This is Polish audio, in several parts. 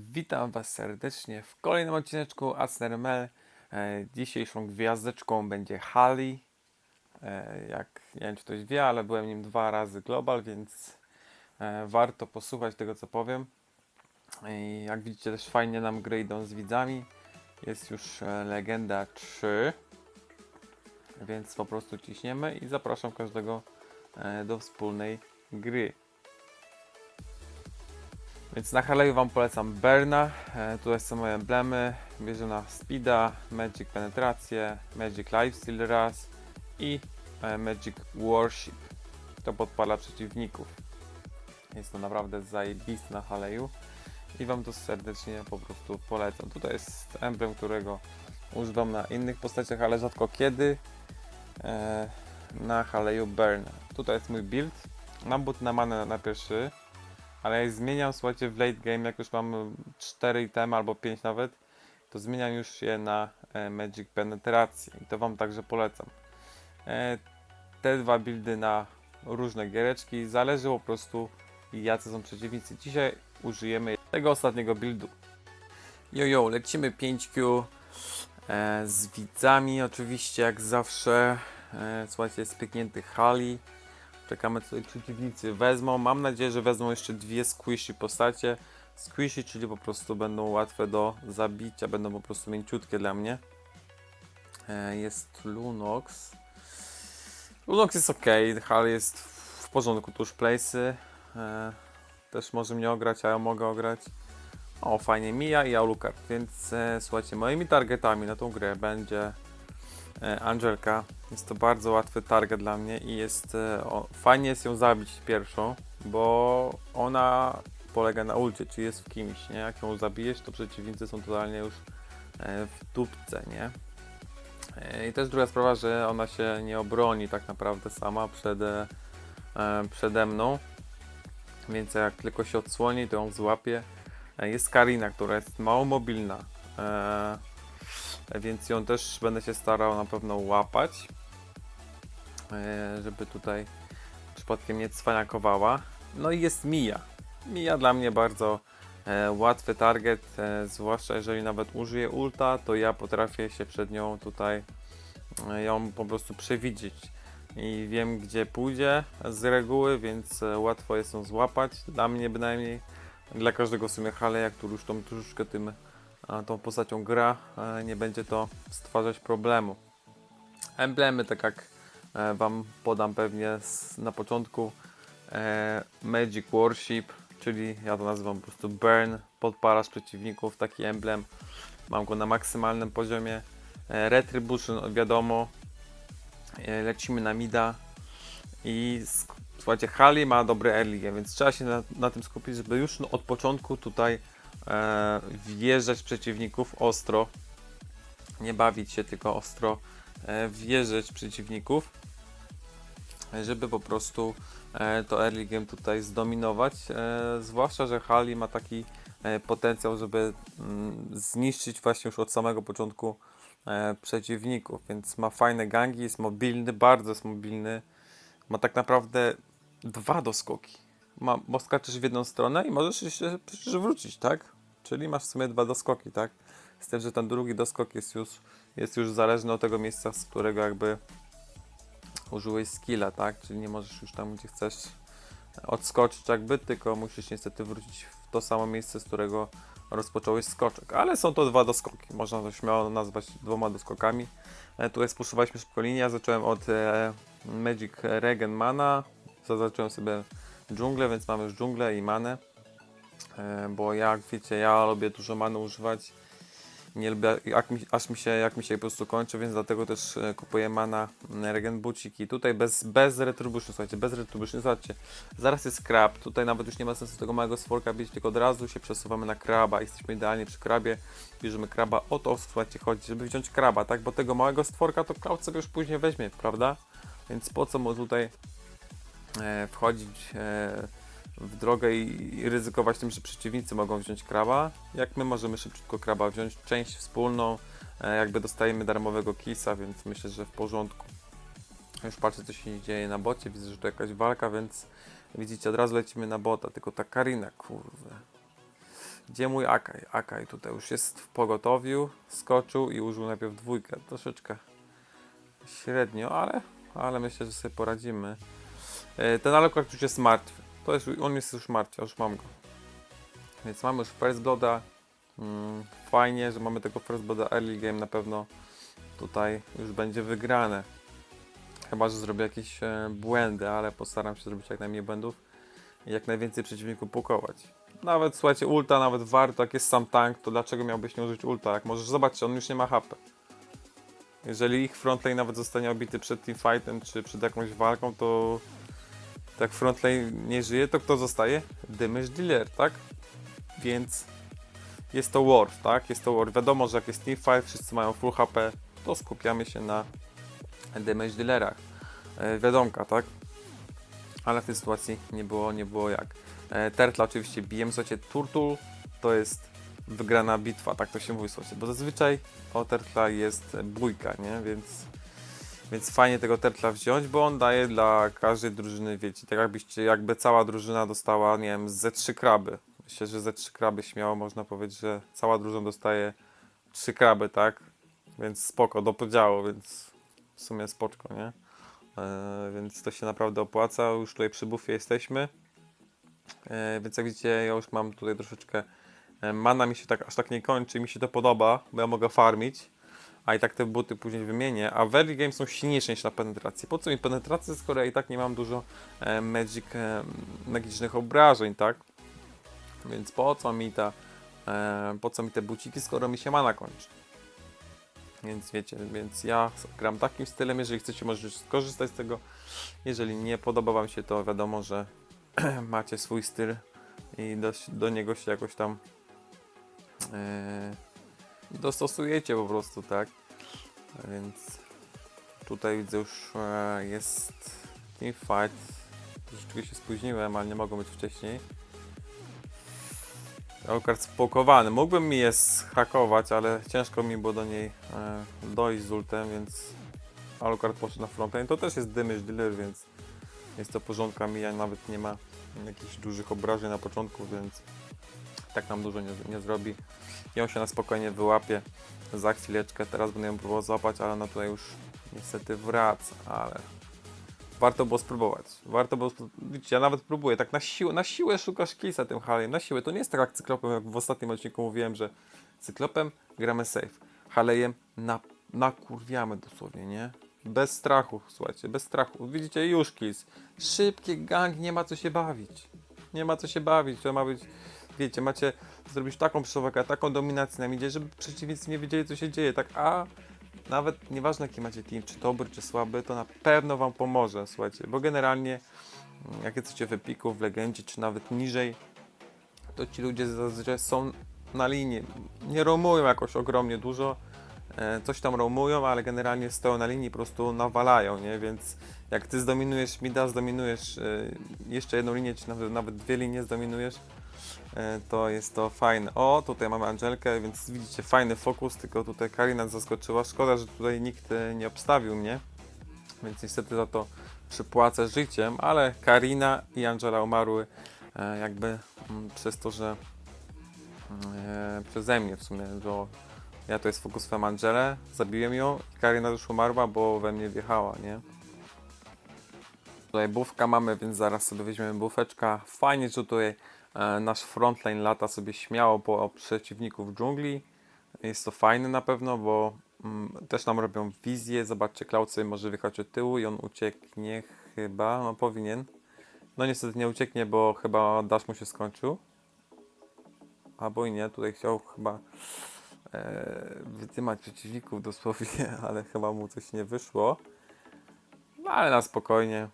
Witam Was serdecznie w kolejnym odcineczku AsnerML. E, Dzisiejszą gwiazdeczką będzie Hali. E, Jak nie wiem, czy ktoś wie, ale byłem nim dwa razy global, więc e, warto posłuchać tego, co powiem. I jak widzicie, też fajnie nam gry idą z widzami. Jest już legenda 3, więc po prostu ciśniemy i zapraszam każdego do wspólnej gry. Więc na Harley'u Wam polecam Berna. E, tutaj są moje emblemy. Bierze na Speeda, Magic Penetrację, Magic Lifesteal raz i e, Magic Worship. To podpala przeciwników. Jest to naprawdę zajebiste na Harley'u i Wam to serdecznie po prostu polecam. Tutaj jest emblem, którego używam na innych postaciach, ale rzadko kiedy. E, na Harley'u Berna. Tutaj jest mój build. Mam but na manę na pierwszy, ale jak zmieniam, słuchajcie, w late game, jak już mam 4 itemy albo 5 nawet, to zmieniam już je na e, Magic Penetrację i to Wam także polecam. E, te dwa buildy na różne giereczki, zależy po prostu jacy są przeciwnicy. Dzisiaj użyjemy tego ostatniego buildu. Jojo, lecimy 5Q e, z widzami, oczywiście jak zawsze. Słuchajcie, pyknięty Hali. Czekamy co przeciwnicy wezmą. Mam nadzieję, że wezmą jeszcze dwie squishy postacie. Squishy, czyli po prostu będą łatwe do zabicia, będą po prostu mięciutkie dla mnie. E, Jest Lunox. Lunox jest ok, Hal jest w porządku, tuż place'y. E, Też może mnie ograć, a ja mogę ograć. O, fajnie, Mija i Alucard, więc e, słuchajcie, moimi targetami na tą grę będzie Angelka. Jest to bardzo łatwy target dla mnie i jest e, o, fajnie jest ją zabić pierwszą, bo ona polega na ulcie, czy jest w kimś, nie? Jak ją zabijesz, to przeciwnicy są totalnie już e, w dupce, nie? E, I też druga sprawa, że ona się nie obroni tak naprawdę sama przed, e, e, przede mną, więc jak tylko się odsłoni, to ją złapie. E, Jest Karina, która jest mało mobilna, e, więc ją też będę się starał na pewno łapać, e, żeby tutaj przypadkiem nie cwaniakowała. No i jest Mija. Mija dla mnie bardzo e, łatwy target, e, zwłaszcza jeżeli nawet użyję ulta, to ja potrafię się przed nią tutaj ją po prostu przewidzieć i wiem gdzie pójdzie z reguły, więc łatwo jest ją złapać, dla mnie bynajmniej dla każdego w sumie Haleja, który już tą troszeczkę tym, tą postacią gra, e, nie będzie to stwarzać problemu. Emblemy, tak jak e, Wam podam pewnie na początku, e, Magic Worship, czyli ja to nazywam po prostu Burn, podpalasz przeciwników, taki emblem, mam go na maksymalnym poziomie. Retribution, wiadomo, lecimy na mida i słuchajcie, Hali ma dobry early więc trzeba się na, na tym skupić, żeby już no, od początku tutaj e, wjeżdżać w przeciwników ostro, nie bawić się, tylko ostro e, wjeżdżać w przeciwników, żeby po prostu e, to early game tutaj zdominować, e, zwłaszcza, że Hali ma taki e, potencjał, żeby mm, zniszczyć właśnie już od samego początku e, przeciwników, więc ma fajne gangi, jest mobilny, bardzo jest mobilny, ma tak naprawdę dwa doskoki. Ma, bo skaczesz w jedną stronę i możesz się przecież wrócić, tak? Czyli masz w sumie dwa doskoki, tak? Z tym, że ten drugi doskok jest już, jest już zależny od tego miejsca, z którego jakby użyłeś skilla, tak? Czyli nie możesz już tam, gdzie chcesz odskoczyć jakby, tylko musisz niestety wrócić w to samo miejsce, z którego rozpocząłeś skoczek. Ale są to dwa doskoki, można to śmiało nazwać dwoma doskokami. E, tu ekspuszowaliśmy szybko linię, zacząłem od e, Magic Regen Mana, zaznaczyłem sobie dżunglę, więc mamy już dżunglę i manę. E, bo jak wiecie, ja lubię dużo many używać. Nie lubię, mi, aż mi się, jak mi się po prostu kończy, więc dlatego też e, kupuję mana m, Regen Bucik. I tutaj bez, bez Retribution, słuchajcie, bez Retribution, zobaczcie, zaraz jest krab, tutaj nawet już nie ma sensu tego małego stworka bić, tylko od razu się przesuwamy na kraba, jesteśmy idealnie przy krabie, bierzemy kraba, o to słuchajcie chodzi, żeby wziąć kraba, tak, bo tego małego stworka to Cloud sobie już później weźmie, prawda, więc po co mu tutaj e, wchodzić e, w drogę i, ryzykować tym, że przeciwnicy mogą wziąć kraba, jak my możemy szybciutko kraba wziąć, część wspólną, e, jakby dostajemy darmowego kisa, więc myślę, że w porządku. Już patrzę, co się dzieje na bocie, widzę, że to jakaś walka, więc widzicie, od razu lecimy na bota, tylko ta Karina, kurde. Gdzie mój Akaj? Akaj tutaj już jest w pogotowiu, skoczył i użył najpierw dwójkę. Troszeczkę średnio, ale, ale myślę, że sobie poradzimy. E, Ten Alucard już jest martwy. To jest, on jest już martwy, już mam go. Więc mamy już First Blooda. Mm, fajnie, że mamy tego First Blooda early game na pewno tutaj już będzie wygrane. Chyba, że zrobię jakieś e, błędy, ale postaram się zrobić jak najmniej błędów i jak najwięcej przeciwników pukować. Nawet słuchajcie, ulta nawet warto, jak jest sam tank, to dlaczego miałbyś nie użyć ulta? Jak możesz zobaczyć, on już nie ma HP. Jeżeli ich frontlane nawet zostanie obity przed teamfightem czy przed jakąś walką, to tak frontlane nie żyje, to kto zostaje? Damage dealer, tak? Więc jest to Worf, tak? Jest to Worf. Wiadomo, że jak jest teamfight, wszyscy mają full HP, to skupiamy się na damage dealerach. E, wiadomka, tak? Ale w tej sytuacji nie było, nie było jak. E, Tertla oczywiście bijemy, słuchajcie, Turtul to jest wygrana bitwa, tak to się mówi, słuchajcie, bo zazwyczaj o Tertla jest bójka, nie? Więc, więc fajnie tego Tertla wziąć, bo on daje dla każdej drużyny, wiecie, tak jakbyście, jakby cała drużyna dostała, nie wiem, ze trzy kraby. Myślę, że ze trzy kraby śmiało można powiedzieć, że cała drużyna dostaje trzy kraby, tak? Więc spoko, do podziału, więc w sumie spoczko, nie? E, więc to się naprawdę opłaca. Już tutaj przy bufie jesteśmy. E, więc jak widzicie, ja już mam tutaj troszeczkę e, mana mi się tak aż tak nie kończy, mi się to podoba, bo ja mogę farmić. A i tak te buty później wymienię. A w early game są silniejsze niż na penetracji. Po co mi penetracja, skoro i tak nie mam dużo e, magic, e, magicznych obrażeń, tak? Więc po co mi ta, e, po co mi te buciki, skoro mi się mana kończy? Więc wiecie, więc ja gram takim stylem, jeżeli chcecie możecie skorzystać z tego. Jeżeli nie podoba wam się to, wiadomo, że macie swój styl i do, do niego się jakoś tam e, dostosujecie po prostu, tak? Więc tutaj widzę już e, jest teamfight. Troszeczkę się spóźniłem, ale nie mogą być wcześniej. Alucard spokowany. Mógłbym je zhakować, ale ciężko mi było do niej e, dojść z ultem, więc Alucard poszedł na frontlane. To też jest damage dealer, więc jest to porządka mija, nawet nie ma jakichś dużych obrażeń na początku, więc tak nam dużo nie, nie zrobi. Ją się na spokojnie wyłapie za chwileczkę. Teraz będę ją próbował złapać, ale ona tutaj już niestety wraca, ale warto było spróbować. Warto było, spró- widzicie, ja nawet próbuję, tak na siłę, na siłę szukasz killsa tym Halem, na siłę. To nie jest tak jak cyklopem, jak w ostatnim odcinku mówiłem, że cyklopem gramy safe. Halejem na, nakurwiamy dosłownie, nie? Bez strachu, słuchajcie, bez strachu. Widzicie, już kills. Szybkie gang, nie ma co się bawić. Nie ma co się bawić, to ma być, wiecie, macie zrobić taką przewagę, taką dominację na midzie, żeby przeciwnicy nie wiedzieli, co się dzieje, tak? A nawet nieważne jaki macie team, czy dobry, czy słaby, to na pewno wam pomoże, słuchajcie, bo generalnie mm, jak jesteście w Epiku, w Legendzie, czy nawet niżej, to ci ludzie zazwyczaj są na linii, nie roamują jakoś ogromnie dużo, e, coś tam roamują, ale generalnie stoją na linii po prostu nawalają, nie, więc jak ty zdominujesz mida, zdominujesz e, jeszcze jedną linię, czy nawet, nawet dwie linie zdominujesz, to jest to fajne. O, tutaj mamy Angelkę, więc widzicie, fajny fokus, tylko tutaj Karina zaskoczyła. Szkoda, że tutaj nikt e, nie obstawił mnie, więc niestety za to przypłacę życiem, ale Karina i Angela umarły e, jakby mm, przez to, że e, przeze mnie w sumie, bo ja to jest fokusowałem Angelę, zabiłem ją i Karina już umarła, bo we mnie wjechała, nie? Tutaj bufka mamy, więc zaraz sobie weźmiemy bufeczka. Fajnie, że tutaj e, nasz frontline lata sobie śmiało po przeciwników dżungli. Jest to fajne na pewno, bo mm, też nam robią wizję. Zobaczcie, Cloud sobie może wyjechać od tyłu i on ucieknie chyba, no powinien. No niestety nie ucieknie, bo chyba dash mu się skończył. Albo i nie, tutaj chciał chyba e, wytymać przeciwników dosłownie, ale chyba mu coś nie wyszło. No ale na spokojnie.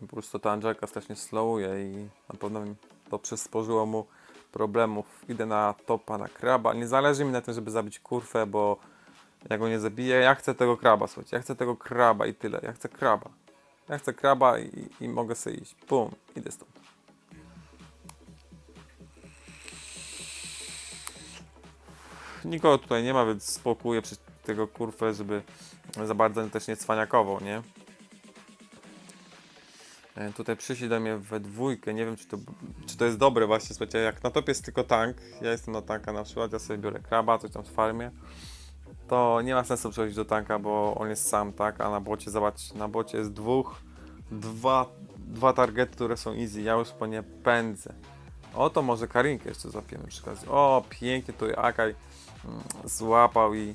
Po prostu ta Angelka strasznie slowuje i na pewno to przysporzyło mu problemów. Idę na topa, na kraba. Nie zależy mi na tym, żeby zabić kurwę, bo ja go nie zabiję. Ja chcę tego kraba, słuchajcie. Ja chcę tego kraba i tyle. Ja chcę kraba. Ja chcę kraba i, i mogę sobie iść. Bum, idę stąd. Nikogo tutaj nie ma, więc spokóję przy tego kurwę, żeby za bardzo też nie cwaniakował, nie? E, Tutaj przyszli do mnie we dwójkę, nie wiem czy to, czy to jest dobre właśnie, słuchajcie, jak na topie jest tylko tank, ja jestem na tanka na przykład, ja sobie biorę kraba, coś tam w farmie, to nie ma sensu przechodzić do tanka, bo on jest sam, tak, a na bocie, zobacz, na bocie jest dwóch, dwa, dwa targety, które są easy, ja już po nie pędzę. O, to może Karinkę jeszcze złapiemy przy okazji. O, pięknie tu Akaj mm, złapał i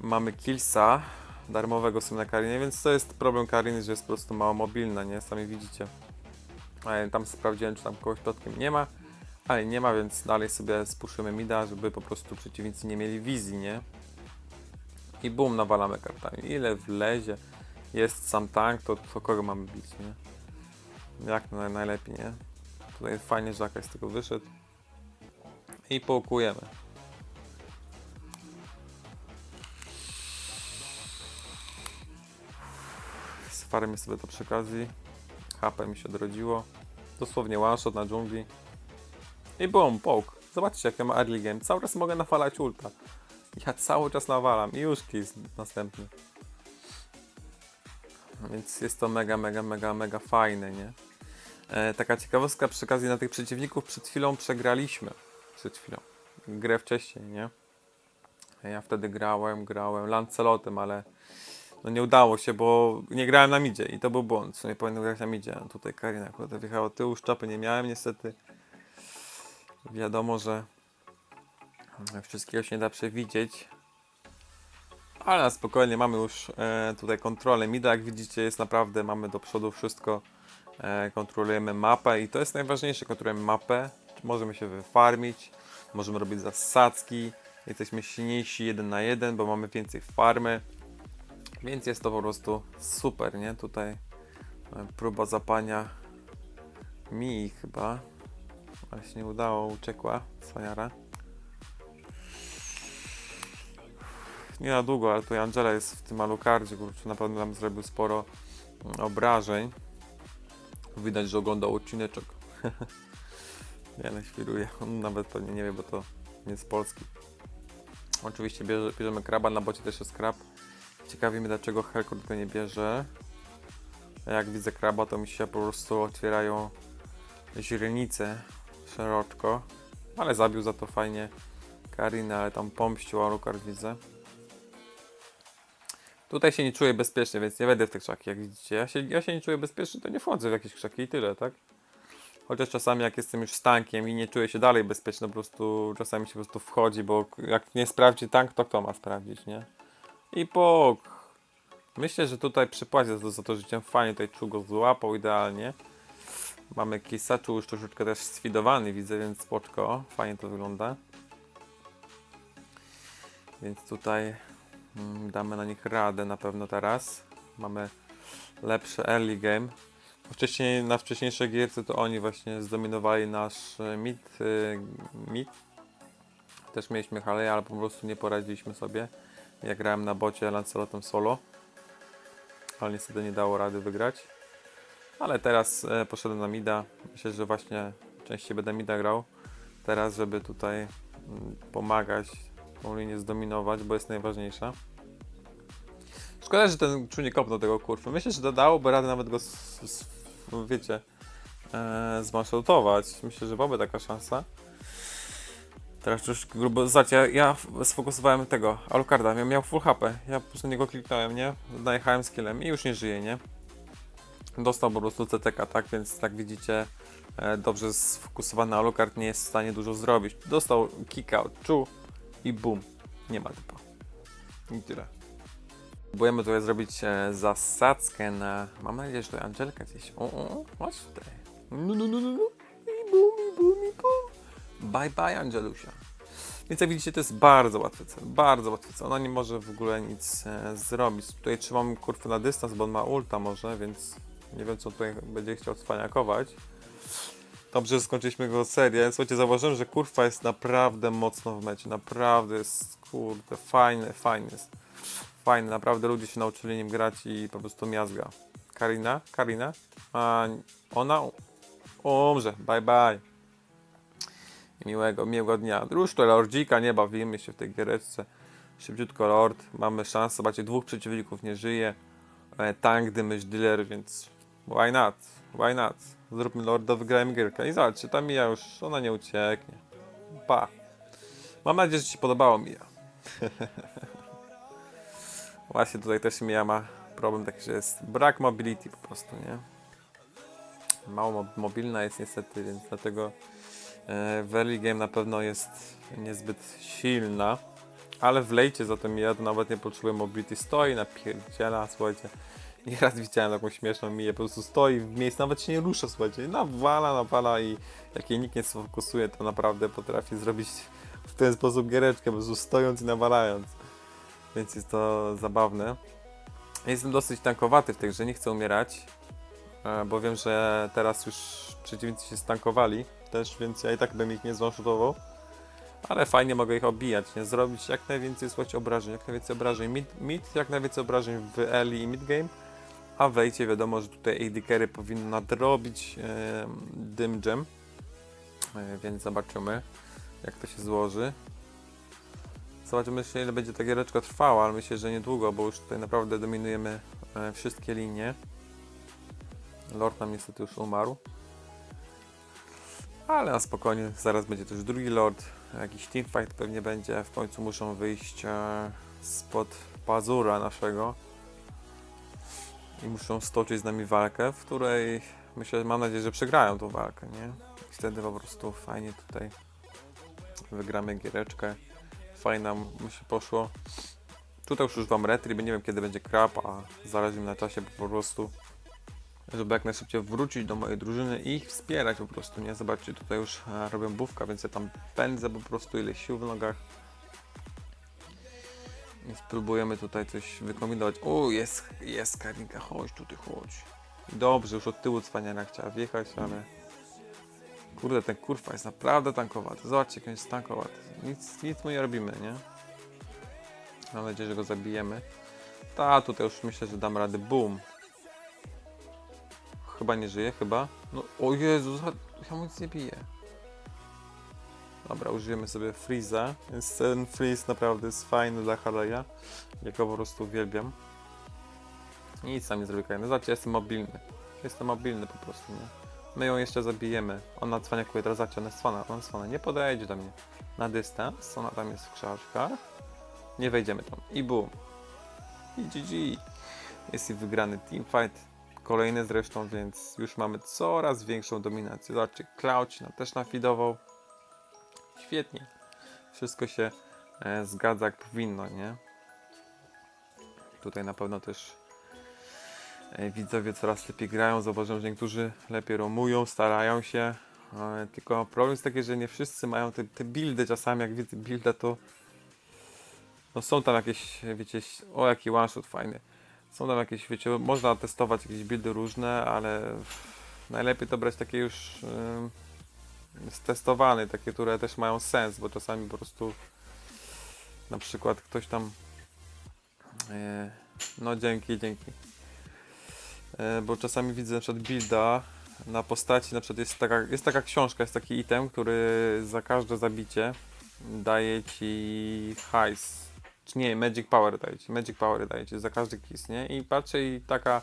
mamy killsa darmowego sobie na Karinie, więc to jest problem Kariny, że jest po prostu mało mobilna, nie? Sami widzicie. E, Tam sprawdziłem, czy tam kogoś plotkiem nie ma, ale nie ma, więc dalej sobie spuszymy mida, żeby po prostu przeciwnicy nie mieli wizji, nie? I bum, nawalamy kartami. Ile wlezie, jest sam tank, to, to kogo mamy bić, nie? Jak na, najlepiej, nie? Tutaj fajnie, że jakaś z tego wyszedł. I połkujemy. Sfarmię sobie to przy okazji. HP mi się odrodziło. Dosłownie one shot na dżungli. I bum, poke. Zobaczcie jak ja mam early game. Cały czas mogę nawalać ulta. Ja cały czas nawalam i już kiss następny. Więc jest to mega, mega, mega, mega fajne, nie? E, taka ciekawostka przy okazji na tych przeciwników przed chwilą przegraliśmy. Przed chwilą. Grę wcześniej, nie? Ja wtedy grałem, grałem Lancelotem, ale no nie udało się, bo nie grałem na midzie i to był błąd. Co nie powinien grać na midzie. A Tutaj Karina akurat wjechała tyłu, szczapy nie miałem niestety. Wiadomo, że wszystkiego się nie da przewidzieć. Ale na spokojnie mamy już e, tutaj kontrolę mida. Jak widzicie jest naprawdę, mamy do przodu wszystko. E, kontrolujemy mapę i to jest najważniejsze, kontrolujemy mapę. Możemy się wyfarmić, możemy robić zasadzki. Jesteśmy silniejsi jeden na jeden, bo mamy więcej farmy. Więc jest to po prostu super, nie? Tutaj e, próba zapania mi chyba. Ale się nie udało, uciekła Saniara. Nie na długo, ale tutaj Angela jest w tym alukardzie, kurczę, na pewno nam zrobił sporo mm, obrażeń. Widać, że oglądał odcineczek. nie, no. On nawet pewnie nie wie, bo to nie z Polski. Oczywiście bierze, bierzemy kraba, na bocie też jest krab. Ciekawi mnie dlaczego Helkor go nie bierze. Jak widzę kraba, to mi się po prostu otwierają źrenice szeroczko. Ale zabił za to fajnie Karinę, ale tam pomścił Alucard widzę. Tutaj się nie czuję bezpiecznie, więc nie wejdę w te krzaki, jak widzicie. Ja się, ja się nie czuję bezpiecznie, to nie wchodzę w jakieś krzaki i tyle, tak? Chociaż czasami jak jestem już z tankiem i nie czuję się dalej bezpiecznie, po prostu czasami się po prostu wchodzi, bo jak nie sprawdzi tank, to kto ma sprawdzić, nie? I pok. Myślę, że tutaj przypłaci za to, to życiem fajnie, tutaj czu go złapał idealnie. Mamy kisa, czu już troszeczkę też sfidowany widzę, więc spoczko, fajnie to wygląda. Więc tutaj mm, damy na nich radę na pewno teraz. Mamy lepszy early game. Wcześniej, na wcześniejszej gierce to oni właśnie zdominowali nasz e, mid, y, mid. Też mieliśmy Haleja, ale po prostu nie poradziliśmy sobie. Ja grałem na bocie Lancelotem solo, ale niestety nie dało rady wygrać. Ale teraz e, poszedłem na mida. Myślę, że właśnie częściej będę mida grał. Teraz, żeby tutaj mm, pomagać, tą linię zdominować, bo jest najważniejsza. Szkoda, że ten czujnik kopnął tego kurwy. Myślę, że dodałoby radę nawet go, s- s- wiecie, e, zmaszotować. Myślę, że byłaby taka szansa. Teraz już grubo, zobaczcie, ja, ja sfokusowałem tego, Alucarda, miał, miał full HP, ja po prostu niego kliknąłem, nie? Najechałem skillem i już nie żyje, nie? Dostał po prostu CTK, tak? Więc jak widzicie, e, dobrze sfokusowany Alucard nie jest w stanie dużo zrobić. Dostał kick out, czu i bum, nie ma typa. I tyle. Próbujemy tutaj zrobić e, zasadzkę na... Mam nadzieję, że to Angelka gdzieś... O, o, o, chodź tutaj. No, no, no, no, no. I bum, i bum, i bum. Bye bye Angelusia. Więc jak widzicie to jest bardzo łatwy cel, bardzo łatwy cel. Ona nie może w ogóle nic e, zrobić. Tutaj trzymam kurwę na dystans, bo on ma ulta może, więc nie wiem co tutaj będzie chciał cwaniakować. Dobrze, że skończyliśmy go serię. Słuchajcie, zauważyłem, że kurwa jest naprawdę mocno w mecie. Naprawdę jest, kurde, fajny, fajny jest. Fajny, naprawdę ludzie się nauczyli nim grać i po prostu miazga. Karina? Karina? A ona umrze. Bye bye. Miłego, miłego dnia. Już to Lordzika, nie bawimy się w tej giereczce. Szybciutko Lord, mamy szansę. Zobaczcie, dwóch przeciwników nie żyje. E, Tank, Damage Dealer, więc why not? Why not? Zróbmy lorda, wygrałem gierkę. I zobaczcie, ta Mija już, ona nie ucieknie. Pa. Mam nadzieję, że Ci podobało Mija. Właśnie tutaj też Mija ma problem taki, że jest brak mobility po prostu, nie? Mało mo- mobilna jest niestety, więc dlatego w early game na pewno jest niezbyt silna. Ale w lejcie za to Mija to nawet nie potrzebuje mobility. Stoi, napierdziela, słuchajcie. Nieraz widziałem taką śmieszną Miję, po prostu stoi w miejscu, nawet się nie rusza, słuchajcie. Nawala, nawala i jak jej nikt nie sfokusuje, to naprawdę potrafi zrobić w ten sposób giereczkę, po prostu stojąc i nawalając. Więc jest to zabawne. Jestem dosyć tankowaty w tej grze, nie chcę umierać, e, bo wiem, że teraz już przeciwnicy się stankowali też, więc ja i tak bym ich nie zwanshotował. Ale fajnie mogę ich obijać, nie? Zrobić jak najwięcej słuchajcie obrażeń, jak najwięcej obrażeń mid, mid jak najwięcej obrażeń w early i mid game. A w lejcie wiadomo, że tutaj AD carry powinno nadrobić Dim Gem. E, więc zobaczymy, jak to się złoży. Zobaczymy jeszcze, ile będzie ta giereczka trwała, ale myślę, że niedługo, bo już tutaj naprawdę dominujemy e, wszystkie linie. Lord nam niestety już umarł. Ale na spokojnie, zaraz będzie też drugi Lord. Jakiś teamfight pewnie będzie. W końcu muszą wyjść e, spod pazura naszego. I muszą stoczyć z nami walkę, w której myślę, mam nadzieję, że przegrają tą walkę, nie? I wtedy po prostu fajnie tutaj wygramy giereczkę. Fajnie nam się poszło. Tutaj już używam retry, bo nie wiem kiedy będzie krab, a zależy mi na czasie po prostu, żeby jak najszybciej wrócić do mojej drużyny i ich wspierać po prostu, nie? Zobaczcie, tutaj już e, robię bówka, więc ja tam pędzę po prostu, ile sił w nogach. I spróbujemy tutaj coś wykombinować. O, jest, jest Karinka, chodź tutaj, chodź. Dobrze, już od tyłu cwaniara chciała wjechać, ale... Kurde, ten kurwa jest naprawdę tankowaty. Zobaczcie, jak on jest tankowaty. Nic, nic mu nie robimy, nie? Mam nadzieję, że go zabijemy. Ta, tutaj już myślę, że dam radę. Boom. Chyba nie żyje, chyba. No, o Jezu, ja mu nic nie biję. Dobra, użyjemy sobie Freeza, więc ten Freeze naprawdę jest fajny dla Harley'a. Ja go po prostu uwielbiam. Nic sam nie zrobi Kajen. Zobaczcie, jestem mobilny. Jestem mobilny po prostu, nie? My ją jeszcze zabijemy. Ona cwaniakuje, teraz zobaczcie, ona jest cwana, ona jest cwana. Nie podejdzie do mnie. Na dystans, ona tam jest w krzaczkach. Nie wejdziemy tam. I boom. I GG. Jest i wygrany teamfight. Kolejny zresztą, więc już mamy coraz większą dominację. Zobaczcie, Cloud się też nafidował. Świetnie. Wszystko się e, zgadza jak powinno, nie? Tutaj na pewno też e, widzowie coraz lepiej grają. Zauważyłem, że niektórzy lepiej romują, starają się. E, tylko problem jest taki, że nie wszyscy mają te, te buildy. Czasami jak widzę builda, to no są tam jakieś, wiecie, o jaki one shot fajny. Są tam jakieś, wiecie, można testować jakieś buildy różne, ale najlepiej to brać takie już ym, stestowane, takie, które też mają sens, bo czasami po prostu na przykład ktoś tam e, no dzięki, dzięki. E, bo czasami widzę na przykład builda na postaci, na przykład jest taka, jest taka książka, jest taki item, który za każde zabicie daje ci hajs. Czy nie, Magic Power daje ci, Magic Power daje ci za każdy kiss, nie? I patrzę i taka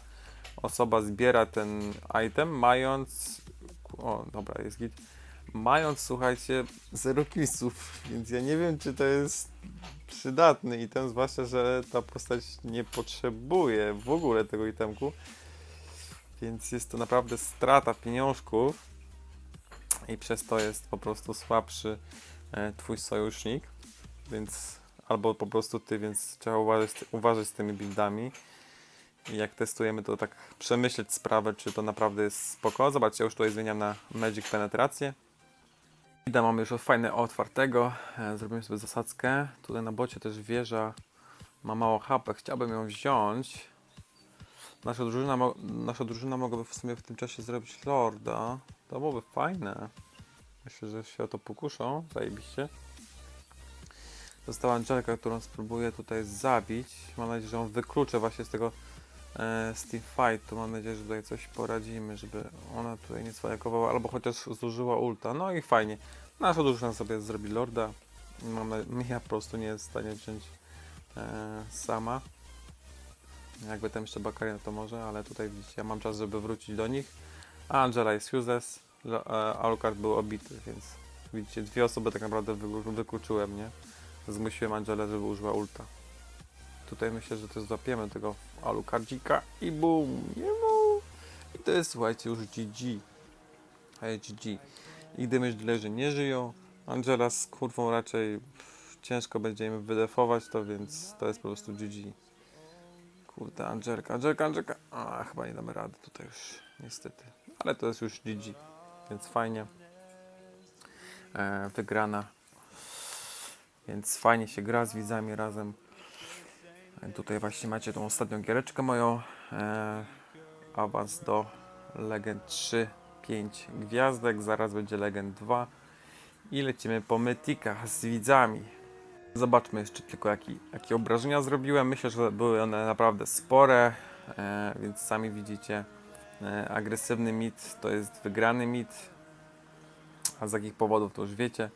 osoba zbiera ten item mając o, dobra, jest git. Mając, słuchajcie, zero kissów, więc ja nie wiem, czy to jest przydatny item, zwłaszcza, że ta postać nie potrzebuje w ogóle tego itemku. Więc jest to naprawdę strata pieniążków i przez to jest po prostu słabszy e, twój sojusznik, więc albo po prostu ty, więc trzeba uważać, uważać z tymi buildami. I jak testujemy, to tak przemyśleć sprawę, czy to naprawdę jest spoko. Zobaczcie, ja już tutaj zmieniam na Magic Penetrację. Ida mamy już fajne otwartego. E, Zrobimy sobie zasadzkę. Tutaj na bocie też wieża ma mało HP. Chciałbym ją wziąć. Nasza drużyna, nasza drużyna mogłaby w sumie w tym czasie zrobić Lorda. To byłoby fajne. Myślę, że się o to pokuszą. Zajebiście. Została Angelka, którą spróbuję tutaj zabić. Mam nadzieję, że on wykluczę właśnie z tego e, z team fight. To mam nadzieję, że tutaj coś poradzimy, żeby ona tutaj nie swajakowała, albo chociaż zużyła ulta. No i fajnie. Nasza drużyna sobie zrobi Lorda. Mam na- ja po prostu nie jest w stanie wziąć e, sama. Jakby tam jeszcze Bakaria to może, ale tutaj widzicie, ja mam czas, żeby wrócić do nich. a Angela jest useless, e, Alucard był obity, więc widzicie, dwie osoby tak naprawdę wy- wykluczyłem, nie? Zmusiłem Angelę, żeby użyła ulta. Tutaj myślę, że to złapiemy tego Alucardzika i boom, nie mu. I to jest, słuchajcie, już GG. Hej, GG. I gdy myślę, nie żyją, Angela z kurwą raczej pff, ciężko będzie im wydefować to, więc to jest po prostu GG. Kurde, Angelka, Angelka, Angelka. A, chyba nie damy rady tutaj już, niestety. Ale to jest już GG, więc fajnie. E, wygrana. Więc fajnie się gra z widzami razem. Tutaj właśnie macie tą ostatnią giereczkę moją. E, awans do Legend 3, 5 gwiazdek. Zaraz będzie Legend 2. I lecimy po Mytikach z widzami. Zobaczmy jeszcze tylko jaki, jakie obrażenia zrobiłem. Myślę, że były one naprawdę spore, e, więc sami widzicie. E, agresywny mit to jest wygrany mit. A z jakich powodów to już wiecie.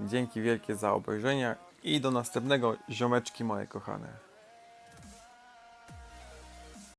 Dzięki wielkie za obejrzenie i do następnego ziomeczki moje kochane.